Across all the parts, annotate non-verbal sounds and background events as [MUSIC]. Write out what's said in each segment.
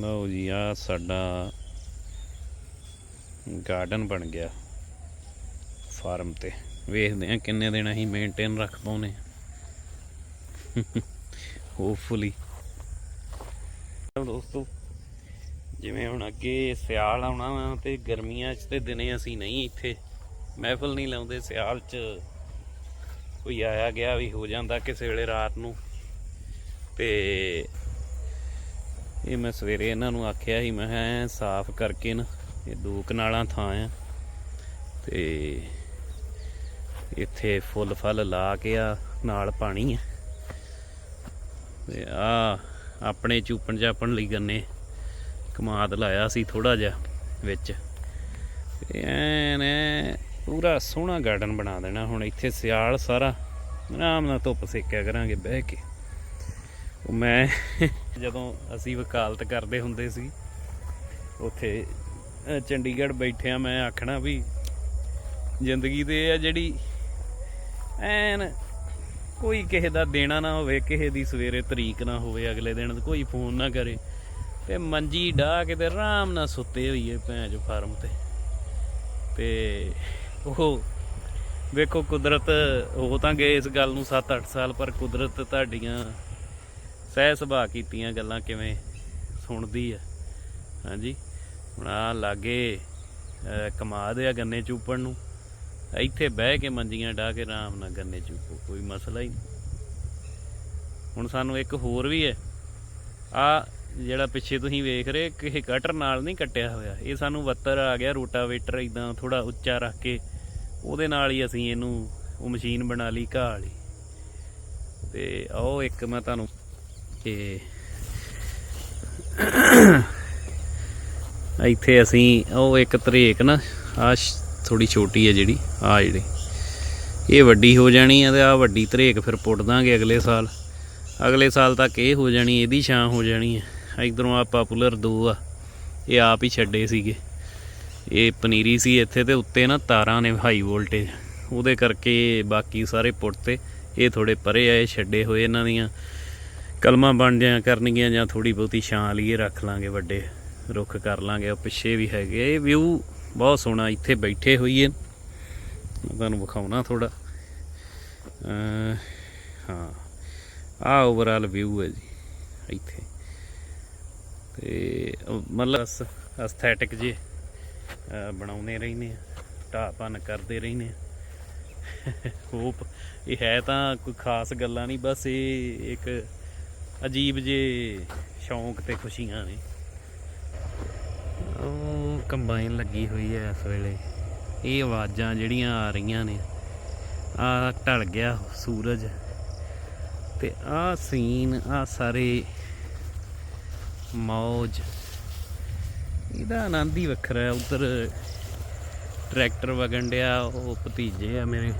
ਲਓ ਜੀ, ਆ ਸਾਡਾ ਗਾਰਡਨ ਬਣ ਗਿਆ ਫਾਰਮ ਤੇ। ਵੇਖਦੇ ਆ ਕਿੰਨੇ ਦਿਨ ਅਸੀਂ ਮੇਨਟੇਨ ਰੱਖ ਪਾਉਨੇ ਹੋਪਫੁਲੀ ਦੋਸਤੋ, ਜਿਵੇਂ ਹੁਣ ਅੱਗੇ ਸਿਆਲ ਆਉਣਾ ਵਾ ਤੇ ਗਰਮੀਆਂ 'ਚ ਤੇ ਦਿਨੇ ਅਸੀਂ ਨਹੀਂ ਇੱਥੇ। ਮਹਿਫਲ ਨਹੀਂ ਲਾਉਂਦੇ, ਸਿਆਲ 'ਚ ਕੋਈ ਆਇਆ ਗਿਆ ਵੀ ਹੋ ਜਾਂਦਾ ਕਿਸੇ ਵੇਲੇ ਰਾਤ ਨੂੰ। ਤੇ ਇਹ ਮੈਂ ਸਵੇਰੇ ਇਹਨਾਂ ਨੂੰ ਆਖਿਆ ਸੀ, ਮੈਂ ਕਿਹਾ ਸਾਫ਼ ਕਰਕੇ ਨਾ, ਇਹ ਦੋ ਕਨਾਲਾਂ ਥਾਂ ਆ। ਤੇ ਇੱਥੇ ਫੁੱਲ ਫਲ ਲਾ ਕੇ ਆ, ਨਾਲ ਪਾਣੀ ਆ। ਤੇ ਆ ਆਪਣੇ ਚੂਪਣ ਚਾਪਣ ਲਈ ਗੰਨੇ ਕਮਾਦ ਲਾਇਆ ਸੀ ਥੋੜਾ ਜਿਹਾ ਵਿੱਚ। ਤੇ ਐਨ ਪੂਰਾ ਸੋਹਣਾ ਗਾਰਡਨ ਬਣਾ ਦੇਣਾ ਹੁਣ, ਇੱਥੇ ਸਿਆਲ ਸਾਰਾ, ਆਰਾਮ ਨਾਲ ਧੁੱਪ ਸੇਕਿਆ ਕਰਾਂਗੇ, ਬਹਿ ਕੇ। ਮੈਂ ਜਦੋਂ ਅਸੀਂ ਵਕਾਲਤ ਕਰਦੇ ਹੁੰਦੇ ਸੀ, ਉੱਥੇ ਚੰਡੀਗੜ੍ਹ ਬੈਠਿਆ ਮੈਂ ਆਖਣਾ ਵੀ ਜ਼ਿੰਦਗੀ ਤੇ ਆ ਜਿਹੜੀ ਐਨ ਕੋਈ ਕਿਸੇ ਦਾ ਦੇਣਾ ਨਾ ਹੋਵੇ, ਕਿਸੇ ਦੀ ਸਵੇਰੇ ਤਰੀਕ ਨਾ ਹੋਵੇ, ਅਗਲੇ ਦਿਨ ਕੋਈ ਫੋਨ ਨਾ ਕਰੇ ਤੇ ਮੰਜੀ ਢਾ ਕੇ ਤੇ ਆਰਾਮ ਨਾਲ ਸੁੱਤੇ ਹੋਈਏ ਭੈਣ ਜੋ ਫਾਰਮ ਤੇ। ਤੇ ਉਹ ਵੇਖੋ ਕੁਦਰਤ, ਉਹ ਤਾਂ ਗਏ ਇਸ ਗੱਲ ਨੂੰ 7-8 ਸਾਲ, ਪਰ ਕੁਦਰਤ ਤੁਹਾਡੀਆਂ ਸਹਿ ਸੁਭਾਅ ਕੀਤੀਆਂ ਗੱਲਾਂ ਕਿਵੇਂ ਸੁਣਦੀ ਆ। ਹਾਂਜੀ। ਹੁਣ ਆ ਲਾਗੇ ਅਹ, ਕਮਾਦ ਆ ਗੰਨੇ ਚੂਪਣ ਨੂੰ। ਇੱਥੇ ਬਹਿ ਕੇ ਮੰਜੀਆਂ ਢਾ ਕੇ ਆਰਾਮ ਨਾਲ ਗੰਨੇ ਚੂਪੋ ਕੋਈ ਮਸਲਾ ਹੀ ਨਹੀਂ। ਹੁਣ ਸਾਨੂੰ ਇੱਕ ਹੋਰ ਵੀ ਹੈ। ਆ ਜਿਹੜਾ ਪਿੱਛੇ ਤੁਸੀਂ ਵੇਖ ਰਹੇ ਕਿਸੇ ਕਟਰ ਨਾਲ ਨਹੀਂ ਕੱਟਿਆ ਹੋਇਆ। ਇਹ ਸਾਨੂੰ ਵੱਤਰ ਆ ਗਿਆ ਰੋਟਾਵੇਟਰ ਇਦਾਂ ਥੋੜਾ ਉੱਚਾ ਰੱਖ ਕੇ। ਉਹਦੇ ਨਾਲ ਹੀ ਅਸੀਂ ਇਹਨੂੰ ਉਹ ਮਸ਼ੀਨ ਬਣਾ ਲਈ ਘਾਹ ਵਾਲੀ। ਤੇ ਆਓ ਇੱਕ ਮੈਂ ਤੁਹਾਨੂੰ ਇਹ ਇੱਥੇ ਅਸੀਂ, ਉਹ ਇੱਕ ਤਰੇਕ ਨਾ ਆ ਥੋੜੀ ਛੋਟੀ ਹੈ ਜਿਹੜੀ ਆ ਜਿਹੜੀ। ਇਹ ਵੱਡੀ ਹੋ ਜਾਣੀ ਆ ਤੇ ਆ ਵੱਡੀ ਤਰੇਕ ਫਿਰ ਪੁੱਟ ਦਾਂਗੇ ਅਗਲੇ ਸਾਲ। ਅਗਲੇ ਸਾਲ ਤੱਕ ਇਹ ਹੋ ਜਾਣੀ, ਇਹਦੀ ਛਾਂ ਹੋ ਜਾਣੀ ਹੈ ਇਧਰੋਂ ਆ ਪਾਪੂਲਰ ਦੋ ਆ। ਇਹ ਆਪ ਹੀ ਛੱਡੇ ਸੀਗੇ। ਇਹ ਪਨੀਰੀ ਸੀ ਇੱਥੇ ਤੇ ਉੱਤੇ ਨਾ ਤਾਰਾਂ ਨੇ ਹਾਈ ਵੋਲਟੇਜ ਉਹਦੇ ਕਰਕੇ ਬਾਕੀ ਸਾਰੇ ਪੁੱਟ ਤੇ ਇਹ ਥੋੜੇ ਪਰੇ ਆ, ਇਹ ਛੱਡੇ ਹੋਏ ਇਹਨਾਂ ਦੀਆਂ। ਕਲਮਾਂ ਬਣ ਜਾਇਆ ਕਰਨਗੀਆਂ ਜਾਂ ਥੋੜੀ ਬਹੁਤੀ ਛਾਂ ਲਈਏ, ਰੱਖ ਲਾਂਗੇ ਵੱਡੇ, ਰੁੱਖ ਕਰ ਲਾਂਗੇ। ਉਹ ਪਿੱਛੇ ਵੀ ਹੈਗੇ ਇਹ ਵਿਊ ਬਹੁਤ ਸੋਹਣਾ ਇੱਥੇ ਬੈਠੇ ਹੋਈਏ ਮੈਂ ਤੁਹਾਨੂੰ ਵਿਖਾਉਣਾ ਥੋੜਾ ਹਾਂ ਆ ਓਵਰਆਲ ਵਿਊ ਹੈ ਜੀ, ਇੱਥੇ। ਤੇ ਉਹ ਮਤਲਬ ਅਸਥੈਟਿਕ ਜੇ ਬਣਾਉਂਦੇ ਰਹਿੰਦੇ ਆ ਢਾਹ ਭੰਨ ਕਰਦੇ ਰਹਿੰਦੇ ਆ। [LAUGHS] ਹੋਪ ਇਹ ਹੈ ਤਾਂ ਕੋਈ ਖਾਸ ਗੱਲਾਂ ਨਹੀਂ, ਬਸ ਇਹ ਇੱਕ ਅਜੀਬ ਜੇ ਸ਼ੌਂਕ ਤੇ ਖੁਸ਼ੀਆਂ ਨੇ। ਉਹ ਕੰਬਾਈਨ ਲੱਗੀ ਹੋਈ ਹੈ ਇਸ ਵੇਲੇ। ਇਹ ਆਵਾਜ਼ਾਂ ਜਿਹੜੀਆਂ ਆ ਰਹੀਆਂ ਨੇ, ਆ ਢਲ ਗਿਆ ਸੂਰਜ ਤੇ ਆ ਸੀਨ, ਆ ਸਾਰੇ ਮੌਜ। ਇਹਦਾ ਆਨੰਦ ਹੀ ਵੱਖਰਾ ਹੈ। ਉਧਰ ਟਰੈਕਟਰ ਵਗਣ ਡਿਆ, ਉਹ ਭਤੀਜੇ ਆ ਮੇਰੇ।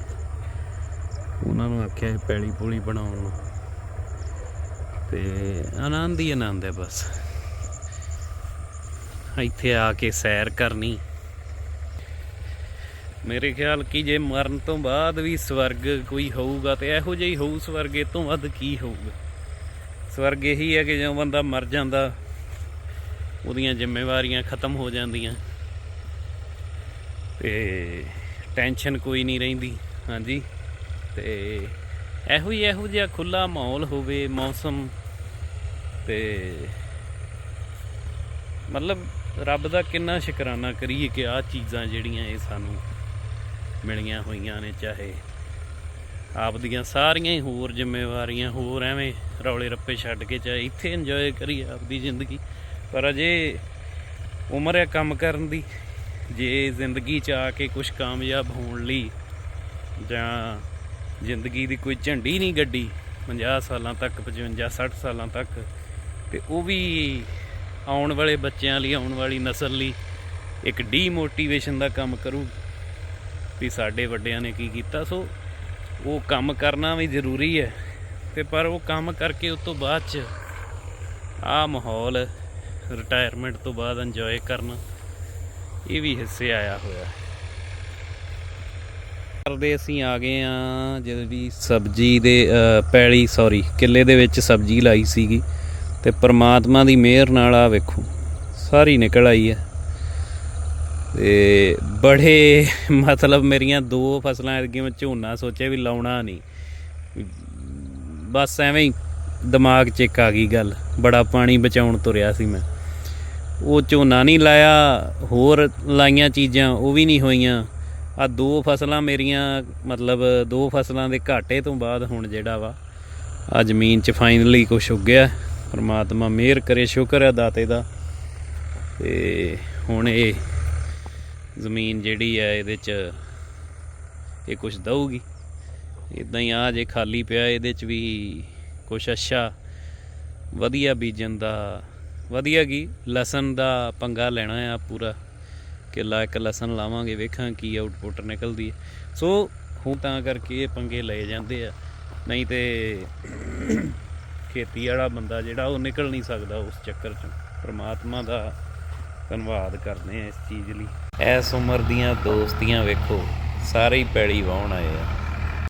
ਉਹਨਾਂ ਨੂੰ ਆਖਿਆ ਪੈਲੀ ਪੂਲੀ ਬਣਾਉਣ ਨੂੰ। ਤੇ ਆਨੰਦ ਹੀ ਆਨੰਦ ਹੈ ਬਸ। ਇੱਥੇ ਆ ਕੇ ਸੈਰ ਕਰਨੀ। ਮੇਰੇ ਖਿਆਲ ਕਿ ਜੇ ਮਰਨ ਤੋਂ ਬਾਅਦ ਵੀ ਸਵਰਗ ਕੋਈ ਹੋਊਗਾ ਤੇ ਇਹੋ ਜਿਹਾ ਹੀ ਹੋਊ ਸਵਰਗ, ਇਹ ਤੋਂ ਵੱਧ ਕੀ ਹੋਊਗਾ? ਸਵਰਗ ਇਹੀ ਹੈ ਕਿ ਜਦੋਂ ਬੰਦਾ ਮਰ ਜਾਂਦਾ, ਉਹਦੀਆਂ ਜ਼ਿੰਮੇਵਾਰੀਆਂ ਖਤਮ ਹੋ ਜਾਂਦੀਆਂ। ਤੇ ਟੈਨਸ਼ਨ ਕੋਈ ਨਹੀਂ ਰਹਿੰਦੀ, ਹਾਂਜੀ। ਤੇ ਇਹੋ ਹੀ ਇਹੋ ਜਿਹਾ ਖੁੱਲਾ ਮਾਹੌਲ ਹੋਵੇ, ਮੌਸਮ ਤੇ ਮਤਲਬ ਰੱਬ ਦਾ ਕਿੰਨਾ ਸ਼ੁਕਰਾਨਾ ਕਰੀਏ ਕਿ ਆਹ ਚੀਜ਼ਾਂ ਜਿਹੜੀਆਂ ਇਹ ਸਾਨੂੰ ਮਿਲੀਆਂ ਹੋਈਆਂ ਨੇ, ਚਾਹੇ ਆਪ ਦੀਆਂ ਸਾਰੀਆਂ ਹੀ ਹੋਰ ਜ਼ਿੰਮੇਵਾਰੀਆਂ, ਹੋਰ ਐਵੇਂ ਰੌਲੇ ਰੱਪੇ ਛੱਡ ਕੇ ਚਾਹੇ ਇੱਥੇ ਇੰਜੋਏ ਕਰੀਏ ਆਪਦੀ ਜ਼ਿੰਦਗੀ। ਪਰ ਅਜੇ ਉਮਰ ਹੈ ਕੰਮ ਕਰਨ ਦੀ, ਜੇ ਜ਼ਿੰਦਗੀ 'ਚ ਆ ਕੇ ਕੁਝ ਕਾਮਯਾਬ ਹੋਣ ਲਈ ਜਾਂ ਜ਼ਿੰਦਗੀ ਦੀ ਕੋਈ ਝੰਡੀ ਨਹੀਂ ਗੱਡੀ 50 ਸਾਲਾਂ ਤੱਕ 55 60 ਸਾਲਾਂ ਤੱਕ ਤੇ ਉਹ ਵੀ ਆਉਣ ਵਾਲੇ ਬੱਚਿਆਂ ਲਈ, ਆਉਣ ਵਾਲੀ ਨਸਲ ਲਈ ਇੱਕ ਡੀਮੋਟੀਵੇਸ਼ਨ ਦਾ ਕੰਮ ਕਰੂ ਵੀ ਸਾਡੇ ਵੱਡਿਆਂ ਨੇ ਕੀ ਕੀਤਾ। ਸੋ ਉਹ ਕੰਮ ਕਰਨਾ ਵੀ ਜ਼ਰੂਰੀ ਹੈ ਤੇ ਪਰ ਉਹ ਕੰਮ ਕਰਕੇ ਉਸ ਤੋਂ ਬਾਅਦ ਚ ਆ ਮਾਹੌਲ ਰਿਟਾਇਰਮੈਂਟ ਤੋਂ ਬਾਅਦ ਇੰਜੋਏ ਕਰਨਾ, ਇਹ ਵੀ ਹਿੱਸੇ ਆਇਆ ਹੋਇਆ। ਕਰਦੇ ਅਸੀਂ ਆ ਗਏ ਆ ਜਿਹੜੀ ਸਬਜ਼ੀ ਦੇ ਪੈਲੀ ਸੌਰੀ ਕਿੱਲੇ ਦੇ ਵਿੱਚ ਸਬਜ਼ੀ ਲਾਈ ਸੀਗੀ। ਤੇ ਪ੍ਰਮਾਤਮਾ ਦੀ ਮਿਹਰ ਨਾਲ ਆ ਵੇਖੋ, ਸਾਰੀ ਨਿਕਲ ਆਈ ਹੈ। ਤੇ ਬੜੇ ਮਤਲਬ ਮੇਰੀਆਂ ਦੋ ਫਸਲਾਂ ਐਤਕੀ ਮੈਂ ਝੋਨਾ ਸੋਚਿਆ ਵੀ ਲਾਉਣਾ ਨਹੀਂ। ਬਸ ਐਵੇਂ ਹੀ ਦਿਮਾਗ 'ਚ ਇੱਕ ਆ ਗਈ ਗੱਲ, ਬੜਾ ਪਾਣੀ ਬਚਾਉਣ ਤੁਰਿਆ ਸੀ ਮੈਂ। ਉਹ ਝੋਨਾ ਨਹੀਂ ਲਾਇਆ, ਹੋਰ ਲਾਈਆਂ ਚੀਜ਼ਾਂ, ਉਹ ਵੀ ਨਹੀਂ ਹੋਈਆਂ। ਆ ਦੋ ਫਸਲਾਂ ਮੇਰੀਆਂ, ਮਤਲਬ ਦੋ ਫਸਲਾਂ ਦੇ ਘਾਟੇ ਤੋਂ ਬਾਅਦ ਹੁਣ ਜਿਹੜਾ ਵਾ ਆ ਜ਼ਮੀਨ 'ਚ ਫਾਈਨਲੀ ਕੁਛ ਉੱਗਿਆ। ਪਰਮਾਤਮਾ ਮਿਹਰ ਕਰੇ, ਸ਼ੁਕਰ ਹੈ ਦਾਤੇ ਦਾ। ਤੇ ਹੁਣ ਇਹ ਜ਼ਮੀਨ ਜਿਹੜੀ ਹੈ ਇਹਦੇ 'ਚ ਇਹ ਕੁਛ ਦਊਗੀ। ਇਦਾਂ ਹੀ ਆ ਜੇ ਖਾਲੀ ਪਿਆ, ਇਹਦੇ 'ਚ ਵੀ ਕੁਛ ਅੱਛਾ, ਵਧੀਆ ਬੀਜਣ ਦਾ, ਵਧੀਆ ਕੀ ਲਸਣ ਦਾ ਪੰਗਾ ਲੈਣਾ ਆ ਪੂਰਾ। ਕਿੱਲਾ ਇੱਕ ਲਸਣ ਲਾਵਾਂਗੇ, ਵੇਖਾਂ ਕੀ ਆਊਟਪੁੱਟ ਨਿਕਲਦੀ ਹੈ। ਸੋ ਹੁਣ ਤਾਂ ਕਰਕੇ ਇਹ ਪੰਗੇ ਲਏ ਜਾਂਦੇ ਆ। ਨਹੀਂ ਤੇ ਖੇਤੀ ਵਾਲਾ ਬੰਦਾ ਜਿਹੜਾ ਉਹ ਨਿਕਲ ਨਹੀਂ ਸਕਦਾ ਉਸ ਚੱਕਰ ਚੋਂ। ਪ੍ਰਮਾਤਮਾ ਦਾ ਧੰਨਵਾਦ ਕਰਦੇ ਆ ਇਸ ਚੀਜ਼ ਲਈ। ਐਸ ਉਮਰ ਦੀਆਂ ਦੋਸਤੀਆਂ ਵੇਖੋ, ਸਾਰੇ ਹੀ ਪੈੜੀ ਵਾਹੁਣ ਆਏ ਆ।